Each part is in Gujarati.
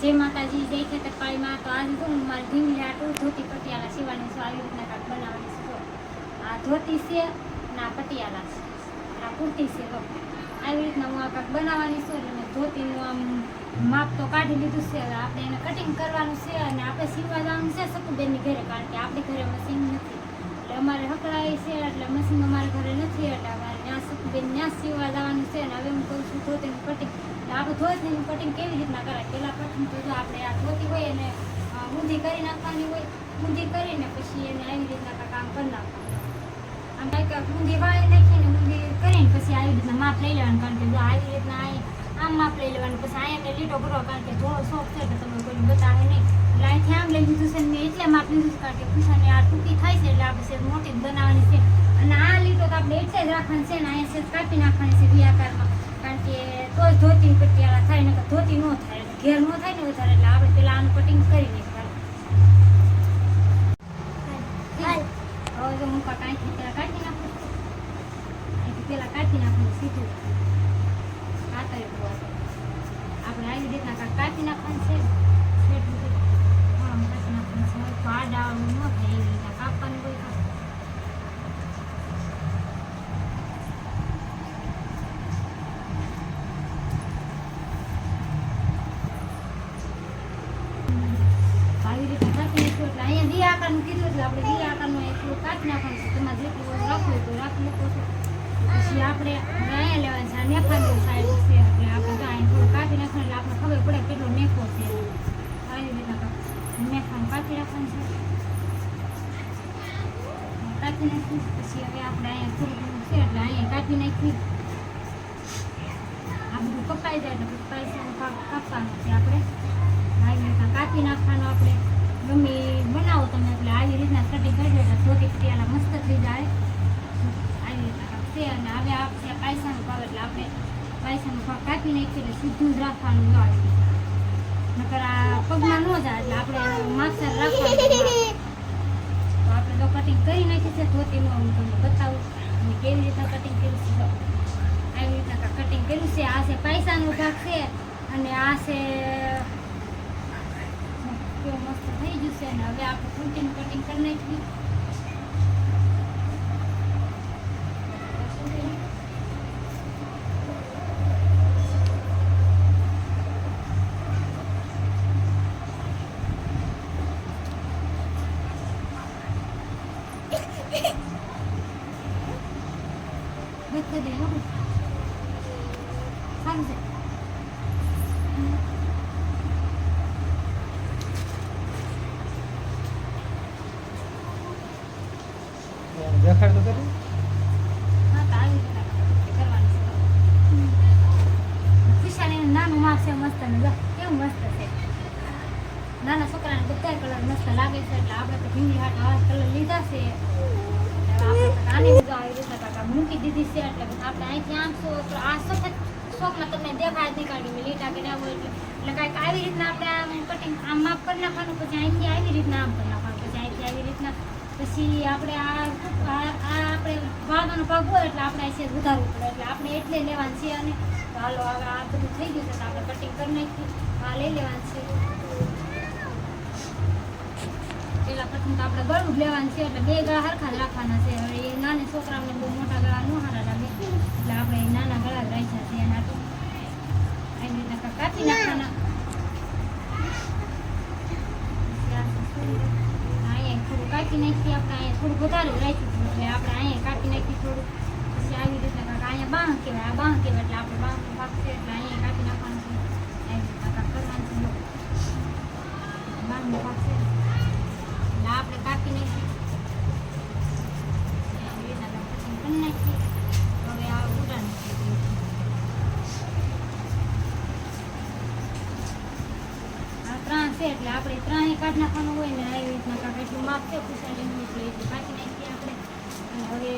જય માતાજી જય ખેતર પાળીમાં તો આજે જો હું મારી ઢીંગલી આટું ધોતી પટિયાલા સીવાની છું. આવી રીતના કાંઈક બનાવવાની છું. આ ધોતી છે ને આ પટિયાલા છે. આ કુર્તી છે તો આવી રીતના હું આ કાંઈક બનાવવાની છું એટલે મેં ધોતીનું આમ માપ તો કાઢી લીધું છે. હવે આપણે એને કટિંગ કરવાનું છે અને આપણે સીવવા જવાનું છે સકુબેનની ઘરે, કારણ કે આપણે ઘરે મશીન નથી. એટલે અમારે હકડાય છે એટલે મશીન અમારે ઘરે નથી. એટલે અમારે ત્યાં સકુબેન ત્યાં સીવવા જવાનું છે અને હવે હું કહું છું ધોતીનું કટિંગ આપણે ધોતીનું કટિંગ કેવી રીતના કરાય? પહેલાં પ્રથમ તો જો આપણે આ ધોતી હોય એને ઊંધી કરી નાખવાની હોય, ઊંધી કરીને પછી એને આવી રીતના કામ કરી નાખવાનું. આમ કાંઈક ઊંધી વાળી નાખીને ઊંધી કરીને પછી આવી રીતના માપ લઈ લેવાનું, કારણ કે જો આવી રીતના અહીં આમ માપ લઈ લેવાનું, પછી અહીંયા લીટો કરો કારણ કે થોડો શોખ છે કે તમે કોઈ બતાવે નહીં. એટલે અહીંથી આમ લઈ લીધું છે મેં એટલે માપ લીધું છે, કારણ કે ખુશાની આ ટૂંકી થાય છે એટલે આપણે સેજ મોટી જ બનાવવાની છે. અને આ લીટો તો આપણે એટલે જ રાખવાની છે ને, અહીંયા સેજ કાપી નાખવાની છે વી આકારમાં કારણ કે તો જ ધોતી પટિયાળા થાય ને ધોતી ન થાય ઘેર ન થાય ને વધારે એટલે આપણે પેલા આનું કટિંગ કરી નાખવાનું. હવે જો હું કાંઈથી પેલા કાઢી નાખું. અહીંથી પેલા કાઢી નાખવાનું સીધું કાતરી આપણે આવી રીતના કાંઈક નાખવાનું છે. હા નાખવાનું છે. આકારનું કીધું એટલે આપણે વી આકારનું એટલું કાચ નાખવાનું છે. તમારે જેટલું બધું રાખવું હોય તો રાખી શકો છો. પછી આપણે અહીંયા લેવાનું છે. નેફાની સાઈડ છે. એટલે આપણે તો અહીં થોડું કાપી નાખવાનું એટલે આપણે ખબર પડે કેટલો નેફો છે. આવી રીતના નેફાનું કાપી રાખવાનું છે. કાપી નાખ્યું પછી હવે આપણે અહીંયા થોડું ઘણું છે એટલે અહીંયા કાપી નાખ્યું આ બધું કપાઈ જાય એટલે પૈસાનો કાપવાનો છે આપણે. આવી કાપી નાખવાનું આપણે. ગમે બનાવો તમે, એટલે આવી રીતના કટિંગ કરી એટલે ધોતી પટિયાલા મસ્ત થઈ જાય. આવી રીતના રાખશે અને હવે આપણે પાયસાનો ભાવ એટલે આપણે પાયસાનું ભાગ કાપી નાખીએ એટલે સીધું જ રાખવાનું ન આવે નકર આ પગમાં ન જાય, એટલે આપણે માસ્ટર રાખવાનું તો આપણે તો કટિંગ કરી નાખી છે, ધોતીનું હું તમને બતાવું. અને કેવી રીતના કટિંગ કર્યું છે. આવી રીતના કટિંગ કર્યું છે, આ છે પૈસાનો ભાગ છે, અને આ છે કેવું મસ્ત થઈ છે અને હવે આપણે કુર્તીનું કટિંગ કરી નાખ્યું બધું દે હો. સારું છે દેખાડ તો કરી હા તો આવી રીતના કટિંગ કરવાની છે ખુશાલીનું નાનું માપ છે મસ્ત ને જો કેવું મસ્ત છે નાના છોકરાને બધા કલર મસ્ત લાગે છે એટલે આપણે તો ભીંડી હાટ આવા કલર લીધા છે. આની બધું આવી રીતના કાકા મૂકી દીધી છે એટલે આપણે અહીંથી આમ શો તો આ સફેદ શોખમાં તમને દેખાય જ કારણ મેં લીટા કે ના હોય એટલે. એટલે કાંઈક આવી રીતના આપણે આમ કટિંગ આમ માપ કરી નાખવાનું, પછી અહીંથી આવી રીતના આમ કરી નાખવાનું, પછી અહીંથી આવી રીતના. પછી આપણે આ આપણે ભાગનો ભાગ હોય એટલે આપણે આ છે વધારવું પડે. એટલે આપણે એટલે લેવાનું છે અને હાલો હવે આ બધું થઈ ગયું છે આપણે કટિંગ કરી નાખીએ. આ લઈ લેવાનું છે. પેલા પ્રથમ તો આપણે ગળું જ લેવાનું છે એટલે બે ગળા હરખા જ રાખવાના છે હવે એ નાના છોકરાઓને બહુ મોટા ગળા ન હારા લાગે એટલે આપણે એ નાના ગળા જ રાખ્યા છે એના તો એની રીતના કાંઈક કાપી નાખવાના અહીંયા થોડું કાપી નાખીએ આપણે અહીંયા થોડું વધારે જ રાખ્યું હતું એટલે આપણે અહીંયા કાપી નાખી થોડું પછી આવી રીતના કાંઈક અહીંયા બાંહ કહેવાય આ બાંહ કહેવાય એટલે આપણે બાંહનો કાઢી નાખવાનું હોય ને આવી રીતના કાંક એટલું માપ છે ખુશાલીનું એટલે એટલું કાઢી નાખીએ આપણે. હવે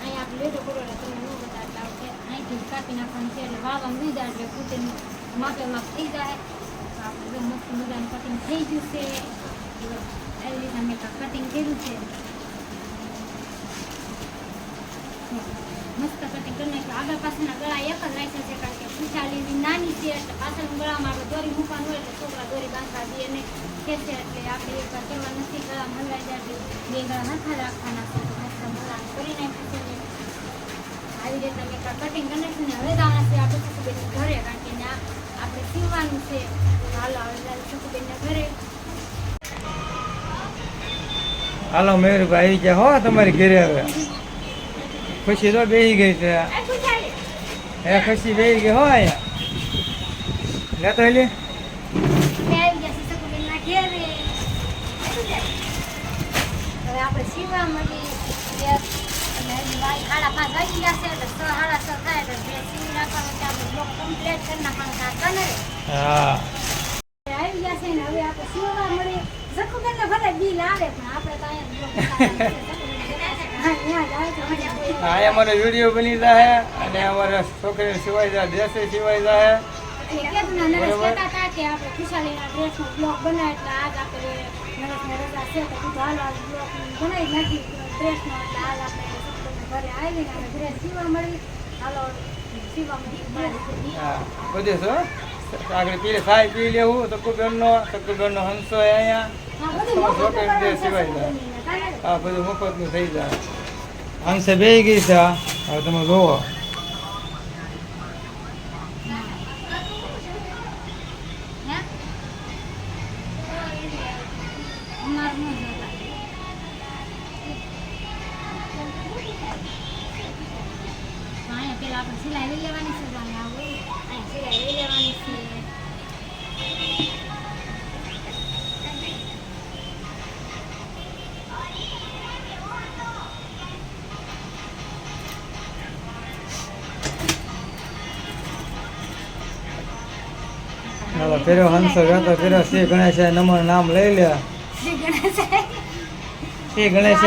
અહીંયા આપણે લેટો કરો એટલે તમને ન બતાવે એટલે આપણે અહીંથી કાપી નાખવાનું છે. એટલે વાવા નહીં એટલે કુટીનું માપે માપ થઈ જાય. તો આપણે મસ્ત મજાનું કટિંગ થઈ ગયું છે. આવી રીતના મેં કટિંગ કર્યું છે. મસ્ત કટિંગ કરી નાખ્યું આગળ પાછળના ગળા એક જ રાખ્યા કારણ કે ખુશાલી નાની છે એટલે પાછળના ગળામાં આપણે દોરી મૂકવાનું હોય એટલે છોકરા દોરી બાંધવા દે કે છે એટલે આપણે એક વાર કરવા નથી ગળા હલવાઈ જાય બે ગળા હરખા રાખવાના છે કરી નાખ્યું છે આવી રીતે અમે કટિંગ કરી નાખ્યું ને હવે જવાના છે આપણે સસુબેનના ઘરે, કારણ કે ત્યાં આપણે સીવવાનું છે. હાલો, હવે જઈએ સસુબેનના ઘરે. હાલો મયુરભાઈ ગયા હો તમારી ઘરે હવે. ખુશી તો બેસી ગઈ છે. હે ખુશી બેસી ગઈ હોય. લેતો લે અમે ગયા છીએ સસુબેનના આપણે સીવવા મળી ગેસ અને હજી વાળી સાડા પાંચ વાગી ગયા છે એટલે છ સાડા છ થાય એટલે બે સીવી નાખવાનું છે આપણે બ્લોક કમ્પ્લીટ કરી નાખવાનું છે આ કલરે. હા. આવી ગયા છે ને હવે આપણે સીવવા મળે જખુબેનને ભલે બિલ આવે પણ આપણે તો અહીંયા જ block બનાવવાનું છે. જખુબેન હા અમારો વીડિયો બની જાય અને અમારા છોકરી સિવાય જાય ડ્રેસે સિવાય જાય બધે છો આગળ પી સાય પી લેવું તકુબેનનો તકુબેનનો હંસો અહીંયા. હા બધું તમારા મોકળું છોકરાને કરવાનું ડ્રેસ સિવાય જાય સસુબેનને, બધું મફતનું થઈ જાય. હંસે બે ગઈ છે હવે તમે જોવો. આપણે સિલાઈ લઈ લેવાની ફેરો હંસો જતો ફેરો શ્રી ગણેશ નંબર નામ લઈ લે. શ્રી ગણેશ. શ્રી ગણેશ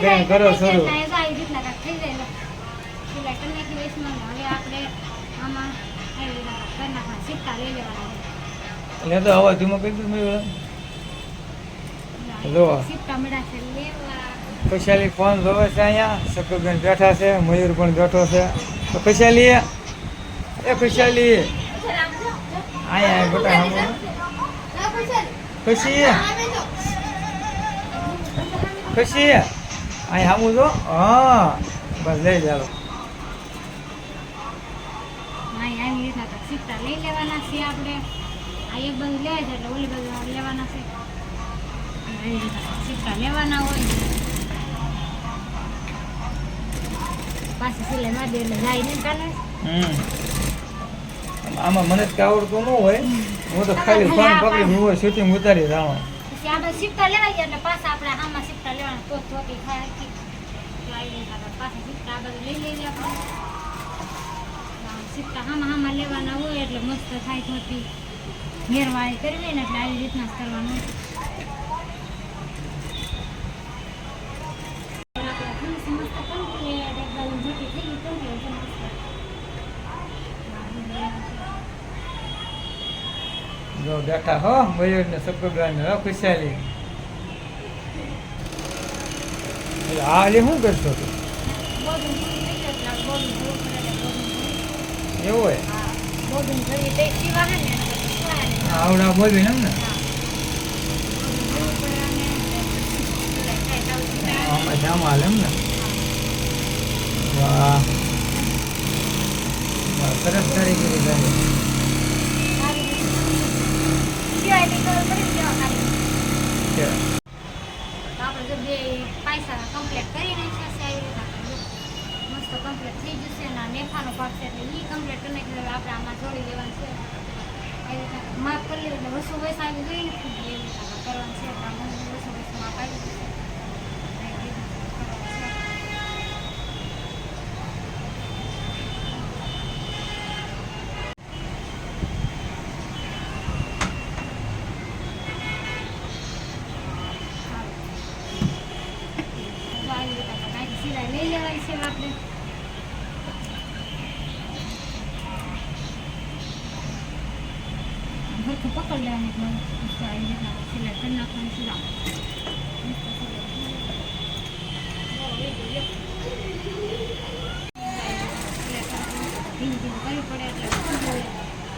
કરીને કરો શરૂ. લે તો હવે ધીમો કરી દઉં મેં લો. ખુશાલી ફોન જોવે છે અહીંયા શકુબેન બેઠા છે મયુર પણ બેઠો છે. તો ખુશાલી એ ખુશાલી અહીંયા બેટા સાંભળો. ખુશી? ખુશી? અહીં સામું જો. હા. બસ લઈ સિક્કા લઈ લેવાના છે આપણે. આ એક બાજુ લે છે એટલે ઓલી બાજુ લેવાના છે. સિક્કા લેવાના હોય. પાછી મારી દે એટલે જાય ને કાલે. હમ. આમાં મને જ આવડતું ન હોય. હું તો ખાલી ફોન પકડી હું હોય શૂટિંગ ઉતારી જાઉં પછી આ બાજુ સિક્કા લેવાય એટલે પાછા આપણે આમાં સિક્કા લેવાના. તો થોડી પાછા બાજુ લઈ લઈએ આપણે. આમ સિક્કા હામાં હામાં લેવાના હોય એટલે મસ્ત થાય થોડી ઘેરવાળી કરવી ને એટલે આવી રીતના જ કરવાનું આપણે ફીસ મસ્ત complete એકદમ ધોતી થઈ ગઈ complete છે મસ્ત. જો બેઠા હો મયુર ને શકુબેન હો ખુશાલી આ લે શું કરશો તું. એવું હોય ને ને. આવડા બોલવી એમ ને આમાં હાલ એમ ને વાહ કારીગરી થાય છે. આપણે જો બે કમ્પ્લીટ કરી નાખ્યા છે, આવી રીતના મસ્ત કમ્પ્લીટ થઈ જશે અને નેફાનો ભાગ છે એટલે એ કમ્પ્લીટ કરી નાખી આપણે આમાં જોડી દેવાનું છે આવી રીતના માપ કરી લેવું એટલે વસ્તુ વૈસ આવી જોઈએ ને કરવાનું છે, એટલે આમાં વસ્તુ વસ્તુ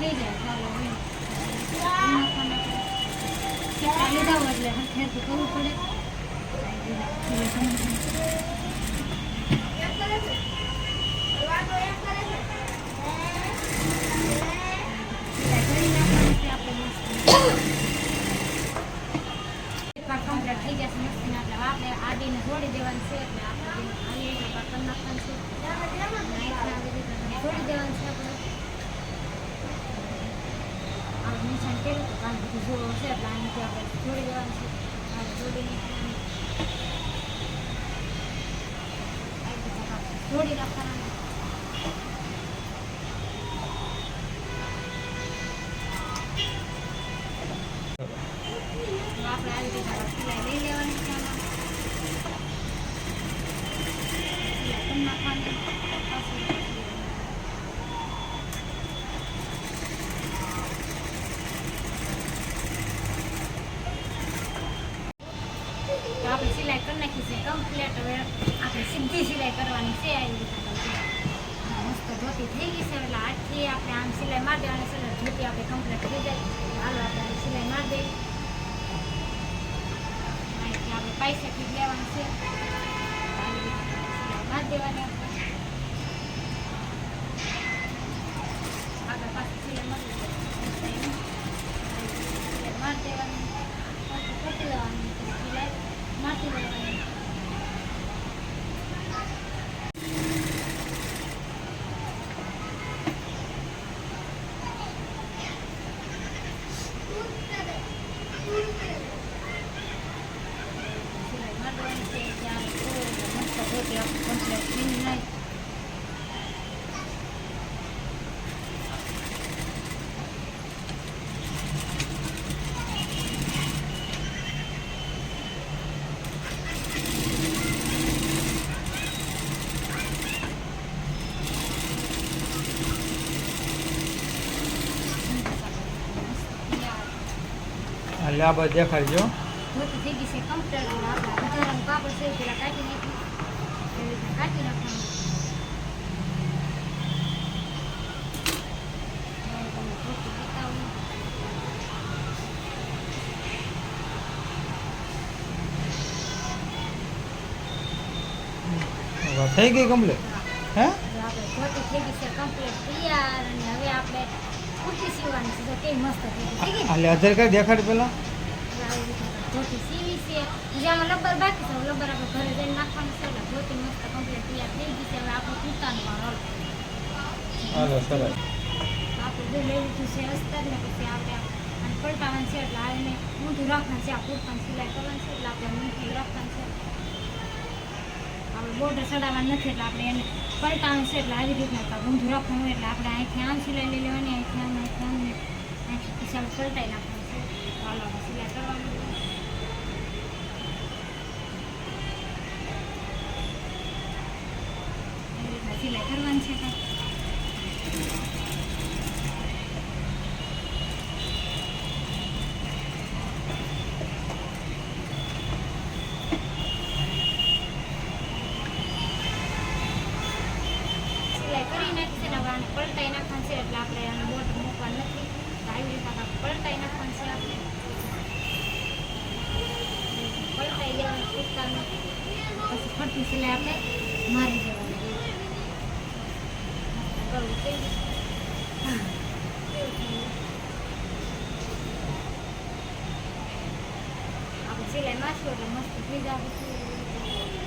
થઈ જાય ચાલો ચાલી જાવ એટલે હેલ્પ કરવું પડે નિશાન કર્યું તો કાલ બધું જોવો છે એટલે આપણે જોડી દેવાનું છે આ જોડી નાખવાનું કરવાની છે આવી રીતે મસ્ત ધોતી થઈ ગઈ છે, એટલે આજથી આપણે આમ સિલાઈ મારી દેવાની છે, એટલે ધોતી આપણે કમ્પ્લીટ થઈ જાય. હાલો, આપણે સિલાઈ મારી દઈએ. આપણે પૈસા લેવાનું છે. મારી દેવાની આપણે આગળ પાછળ સિલાઈ મારી દેવાની સિલાઈ મારી દેવાની પાછું પટી લેવાની પછી સિલાઈ મારી દેવાની સિલાઈ મારવાની છે ત્યાં મસ્ત ધોતી આખું કમ્પ્લીટ થઈ જાય એટલે આ બધું દેખાડજો થઈ ગઈ કમ્પ્લીટ હે. એટલે આધાર કાર્ડ દેખાડ પેલા. સીવી છે જેમાં લબર બાકી છે લબર આપણે ઘરે જઈને નાખવાનું છે એટલે ધોતી મસ્ત કમ્પ્લીટ તૈયાર થઈ ગઈ છે આપણે પણ રોલ હાલો સરસ આપણે જો લઈ લીધું છે અસ્તર ને પછી આપણે આને પલટાવવાનું છે એટલે આને ઊંધું રાખવાનું છે આ કુર્તાની સિલાઈ કરવાનું છે એટલે આપણે ઊંધું રાખવાનું છે આપણે બોર્ડર ચડાવવાનું નથી એટલે આપણે એને પલટાવવાનું છે એટલે આવી રીતના ઊંધું રાખવાનું એટલે આપણે અહીંથી આમ સિલાઈ લઈ લેવાની અહીંથી આમ અહીંથી આમ પછી આપણે નાખવાનું સિલાઈ કરવાની છે કાંઈક સિલાઈ કરી નાખી છે ને હવે આને પલટાઈ નાખવાનું છે એટલે આપણે આને બોર્ડર મૂકવાનું નથી તો આવી રીતે આપણે પલટાઈ નાખવાનું છે આપણે પલટાઈ દેવાનું કુર્તાનું ફરતી આપણે મારી દેવાની? આપણે સિલાઈ મારશું એટલે મસ્ત થઈ જશે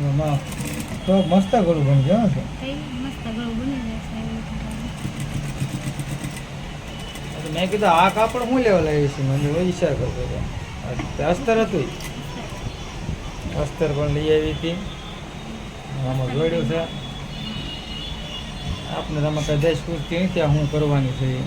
એમાં તો મસ્ત ગળું બની જાય છે થઈ મસ્ત ગળું બની જશે મેં કીધું આ કાપડ હું લેવા લાવી છે? મને વિચાર કરતો હતો અસ્તર હતું. અસ્તર પણ લઈ આવી હતી. આમાં જોડ્યું છે. આપણે તમે કદાચ પૂછતી ત્યાં હું કરવાની છે. એમ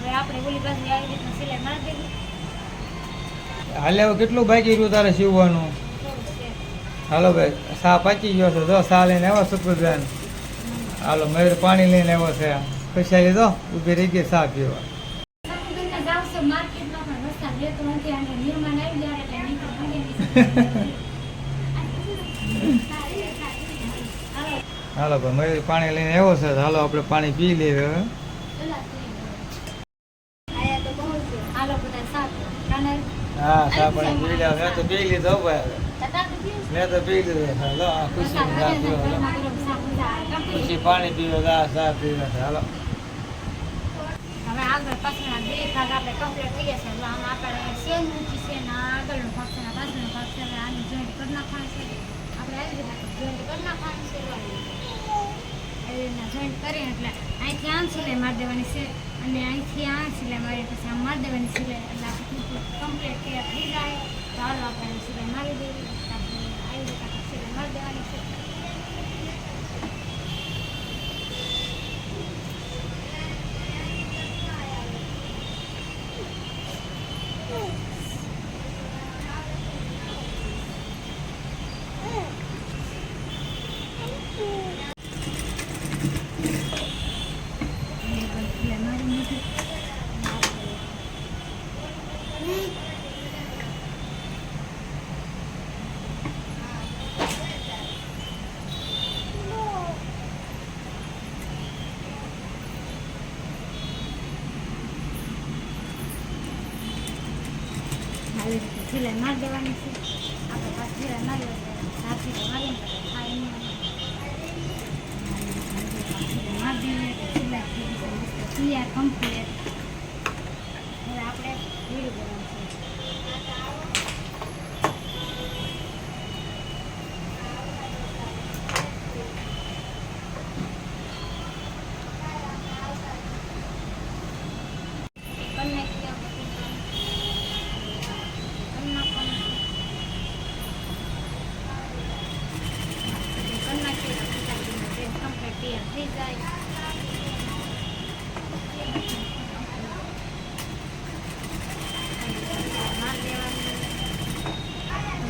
હવે આપણે ઓલી બાજુ આવી રીતના સિલાઈ મારી દેવી હાલે હવે કેટલું બાકી રહ્યું તારે સીવવાનું? હાલો ભાઈ સા પાકી ગયો છે. જો સા લઈને આવ્યો સુકુરબેન હાલો મયુર પાણી લઈને આવ્યો છે. ખુશાલી તો ઊભી રહી ગઈ સા પીવા. હાલો ભાઈ મયુર પાણી લઈને આવ્યો છે. હાલો આપણે પાણી પી લઈએ હવે હાલો બધા સાત કાને હા સા પાણી પી લે મેં તો પી લીધો ભાઈ. મેં તો પી લીધો. હાલો, આ ખુશી સા પીવો, હાલો. ખુશી પાણી પીવો આ સા પીવો હાલો. આ અને અહીંથી આ સિલાઈ મારી પછી આમ મારી દેવાની સિલાઈ કમ્પ્લીટ તૈયાર થઈ જાય ચાલો આપણે સિલાઈ મારી દેવી. આપણે આવી રીતે સિલાઈ મારી દેવાની છે સિલાઈ મારી દીધી આવી મારી દેવાની છે આપણે પાછી સિલાઈ મારી સાથે મારી થાય નહીં મારી દેવી એટલે સિલાઈ થઈ ગઈ છે મસ્ત તૈયાર કમ્પ્લીટ હવે આપણે વીડી દેવાનું છે કરી નાખીએ આપણે કરી નાખવાનું છે કરી નાખીએ એટલે ખીચાડીને જે કમ્પ્લીટ તૈયાર થઈ જાય મારી દેવાની.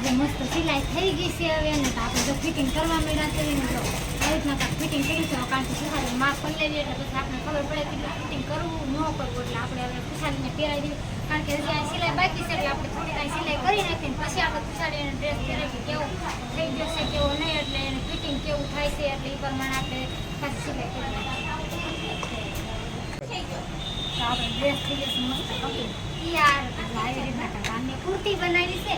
જે મસ્ત સિલાઈ થઈ ગઈ છે હવે અને તો આપણે જો ફિટિંગ કરવા મળ્યા છે એને તો આવી રીતના ફિટિંગ કરી છે. કારણ કે સુખાલી માપ કરી લેવી એટલે પછી આપણે ખબર પડે કે ફિટિંગ કરવું ન કરવું એટલે આપણે હવે ખુશાલીને પહેરાવી દઈએ. કારણ કે હજી આ સિલાઈ બાકી છે એટલે આપણે થોડી કાંઈ સિલાઈ કરી નાખીને પછી આપણે સુસારીને ડ્રેસ પહેરાવી કેવું થઈ જશે કેવો નહીં એટલે એને ફિટિંગ કેવું થાય છે એટલે એ પ્રમાણે આપણે પાછી સિલાઈ કરી નાખીએ. આપણે ડ્રેસ થઈ જશે મસ્ત કપડું યાર આવી રીતના કુર્તી બનાવી છે.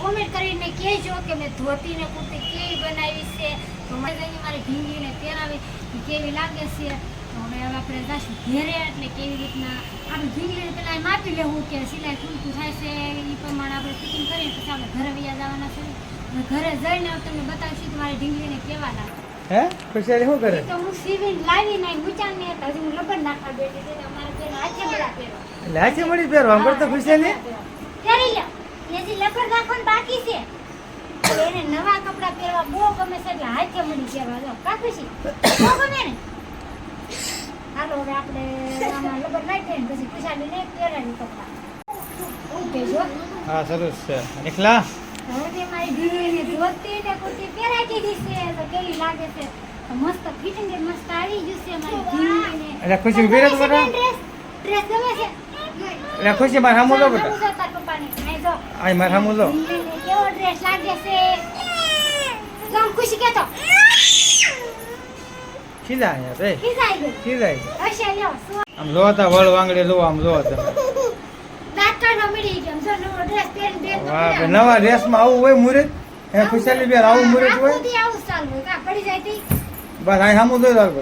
કોમેન્ટ કરીને કહેજો કે મેં ધોતી ને કેવી બનાવી છે તો મને મારી પહેરાવી ઈ કેવી લાગે છે તો હવે હવે આપણે જઈશું ઘેરે એટલે કેવી રીતના આપણે ઢીંગલીને પહેલાં એમ આપી લેવું કે સિલાઈ ખૂલતું થાય છે એ પ્રમાણે આપણે ફિટિંગ કરીએ પછી આપણે ઘરે વયા જવાના છે. ઘરે જઈને હવે તમને બતાવીશું કે મારી ઢીંગલીને કેવા લાગે? હે? ખુશાલી શું કરે? તો હું સીવીને લાવી નાઈ મૂચાણ ને હતા હું લગન નાખવા બેઠી હતી અમારે બેન હાથે એટલે મળી આમ ખુશાલી પહેરી. લગન બાકી છે. એને નવા કપડાં પહેરવા બહુ ગમે છે એટલે હાથે મળી પહેરવા જો બહુ ગમે ને? હાલો હવે આપણે આમાં લગન નાખીએ ને પહેરાવી કપડાં. હું કહેજો હા સરસ છે. નીકળા હવે મારી દીકરીને જોતી ને કુર્તી પહેરાવી દીધી છે તો કેવી લાગે છે? મસ્ત ફિટિંગ મસ્ત આવી ગયું છે મારી દીકરીને. એટલે ખુશી ઊભી રહે બરા ડ્રેસ ગમે છે? એટલે ખુશી મારા સામું લો બેટા આય મારા સામું લો. કેવો ડ્રેસ લાગે છે? જો ખુશી કેતો. ખીલા અહીંયા રે ખીજાઈ ગઈ ખીલાય હશે લ્યો? આમ જોતા વળ વાંગડે લો આમ જો તમે દાંત કાઢવા મળી ગયો જો નવો ડ્રેસ પહેરીને બેન તો વાહ. નવા ડ્રેસમાં આવું હોય મુરત હે ખુશાલી બેન આવું મુરત હોય? બસ અહીં સામું જોઈ જાઓ.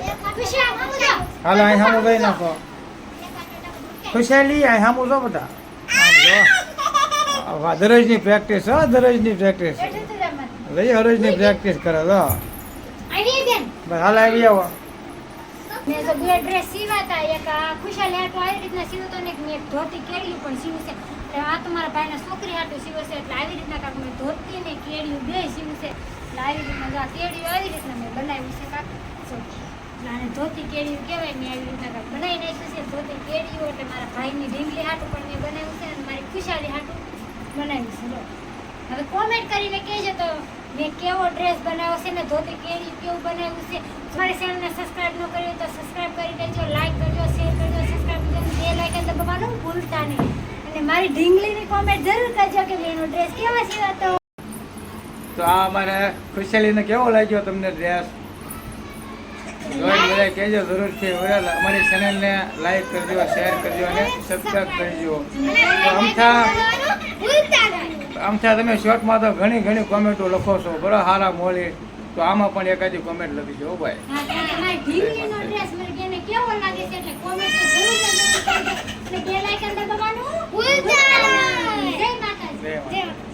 હાલો અહીં સામું જોઈ નાખો. ખુશાલી અહીં સામું જો બધા. દરરોજની પ્રેક્ટિસ હો દરરોજની પ્રેક્ટિસ. લઈ હરોજની પ્રેક્ટિસ કરે તો બસ હાલ આવી આવો. મેં તો બે ડ્રેસ સીવાતા એક આ ખુશાલી હાટુ આવી રીતના સીવતો ને એક ધોતી કેળિયું પણ સીવું છે. એટલે આ તમારા ભાઈના છોકરી હાટુ સીવે છે એટલે આવી રીતના કાંઈક મેં ધોતી ને કેળિયું બે સીવું છે. એટલે આવી રીતના આ કેળિયું આવી રીતના મેં બનાવ્યું છે કાંક. એટલે આને ધોતી કેળિયું કહેવાય મેં આવી રીતના કાંઈક બનાવી નાખ્યું છે. ધોતી કેળિયું એટલે મારા ભાઈની ઢીંગલી હાટું પણ મેં બનાવ્યું છે અને મારી ખુશાલી હાટું બનાવ્યું છે. હવે કોમેન્ટ કરીને કહેજો તો મેં કેવો ડ્રેસ બનાવ્યો છે ને ધોતી કેળિયું કેવું બનાવ્યું છે. મારી ચેનલને સબસ્ક્રાઇબ ન કર્યું તો સબસ્ક્રાઇબ કરી દેજો લાઈક કરજો શેર કરજો સબસ્ક્રાઇબ કરજો બે લાઈકન દબાવવાનું ભૂલતા નહીં. અને મારી ઢીંગલીની કોમેન્ટ જરૂર કરજો કે મેં ડ્રેસ કેવો છે તો? આ અમારે ખુશાલીને કેવો લાગ્યો તમને ડ્રેસ જોઈ બધા કહેજો જરૂરથી. બરાબર અમારી ચેનલને લાઈક કરજો શેર કરજો અને સબસ્ક્રાઈબ કરજો તો અમથા આમથા તમે શોર્ટમાં તો ઘણી ઘણી કોમેન્ટો લખો છો. બરાબર હારા મોલી. તો આમાં પણ એકાદી કોમેન્ટ લખી દો ભાઈ હા, અને મારી ઢીંગલીનો ડ્રેસ મને કેને કેવો લાગે છે એટલે કોમેન્ટ તો જરૂર કરજો અને બે લાઈકન દબાવવાનું ભૂલતા નહીં જય માતાજી જય માતાજી.